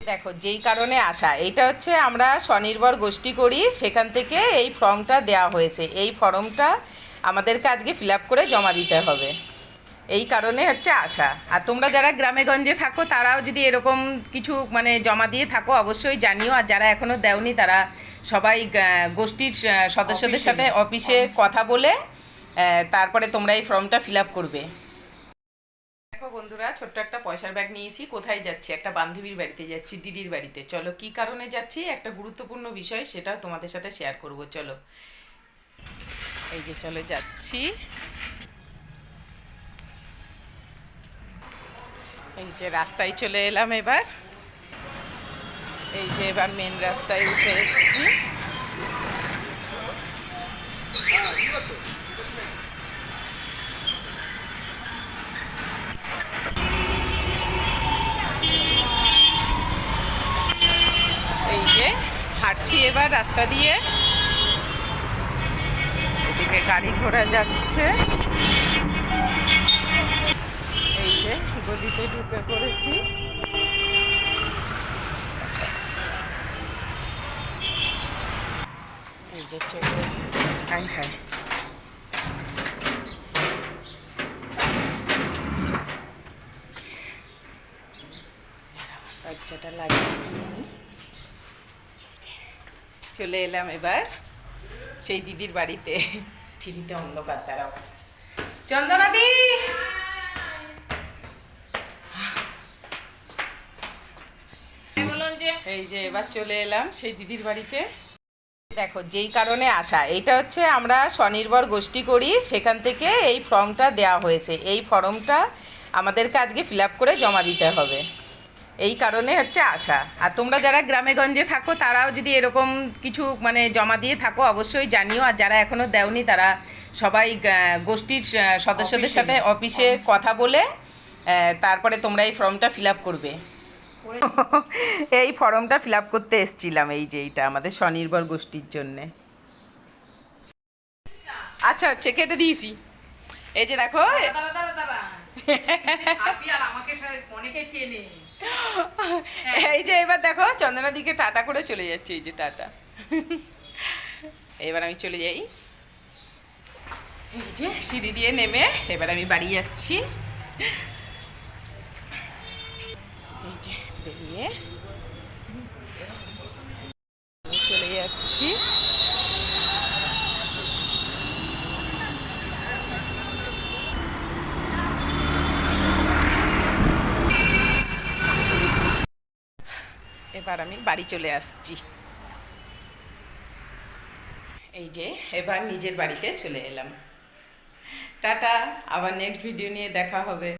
দেখো যেই কারণে আসা এটা হচ্ছে আমরা স্বনির্ভর গোষ্ঠী করি সেখান থেকে এই ফর্মটা দেওয়া হয়েছে। এই ফর্মটা আমাদেরকে আজকে ফিল আপ করে জমা দিতে হবে। এই কারণে হচ্ছে আসা। আর তোমরা যারা গ্রামে গঞ্জে থাকো তারাও যদি এরকম কিছু মানে জমা দিয়ে থাকো অবশ্যই জানিও। আর যারা এখনও দেওনি তারা সবাই গোষ্ঠীর সদস্যদের সাথে অফিসে কথা বলে তারপরে তোমরা এই ফর্মটা ফিল আপ করবে। বন্ধুরা, ছোট্ট একটা পয়সার ব্যাগ নিয়েছি। কোথায় যাচ্ছি? একটা বান্ধবীর বাড়িতে যাচ্ছি, দিদির বাড়িতে। চলো, কি কারণে যাচ্ছি? একটা গুরুত্বপূর্ণ বিষয় সেটাও তোমাদের সাথে শেয়ার করব। চলো। এই যে, চলো যাচ্ছি। এই যে, রাস্তায় চলে এলাম এবার। এই যে, এবার মেন রাস্তায় উঠে এসেছি। হাঁটছি এবার রাস্তা দিয়ে। এদিকে গাড়ি ঘোড়া যাচ্ছে। এই যে গলিতে ঢুকে পড়েছি। এই যে চলে এসছি। হাই হাই বাচ্চাটা লাগিয়ে। চলে এলাম এবার সেই দিদির বাড়িতে। সিঁড়িতে অন্ধকার তারাও চন্দনাদি! এই যে এবার চলে এলাম সেই দিদির বাড়িতে। দেখো যেই কারণে আসা এটা হচ্ছে আমরা স্বনির্ভর গোষ্ঠী করি সেখান থেকে এই ফর্মটা দেওয়া হয়েছে। এই ফর্মটা আমাদেরকে আজকে ফিল আপ করে জমা দিতে হবে। এই কারণে হচ্ছে আশা। আর তোমরা যারা গ্রামে গঞ্জে থাকো তারাও যদি এরকম কিছু মানে জমা দিয়ে থাকো অবশ্যই জানিও। আর যারা এখনও দেওনি তারা সবাই গোষ্ঠীর সদস্যদের সাথে অফিসে। কথা বলে তারপরে তোমরা এই ফর্মটা ফিল আপ করবে। এই ফর্মটা ফিল আপ করতে এসছিলাম এই যে এইটা আমাদের স্বনির্ভর গোষ্ঠীর জন্যে। আচ্ছা আচ্ছা কেটে দিয়েছি। এই যে দেখো। দাঁড়া, দাঁড়া, দাঁড়া। আমাকে অনেকে চেনে। এই যে এবার দেখো চন্দনা দিকে টাটা করে চলে যাচ্ছে, এই যে টাটা। এবার আমি চলে যাই। এই যে সিঁড়ি দিয়ে নেমে, এবার আমি বাড়ি যাচ্ছি এই যে বেরিয়ে আমি চলে যাচ্ছি এবার আমি বাড়ি চলে আসছি। এই যে, এবার নিজের বাড়িতে চলে এলাম। টাটা, আবার নেক্সট ভিডিও নিয়ে দেখা হবে।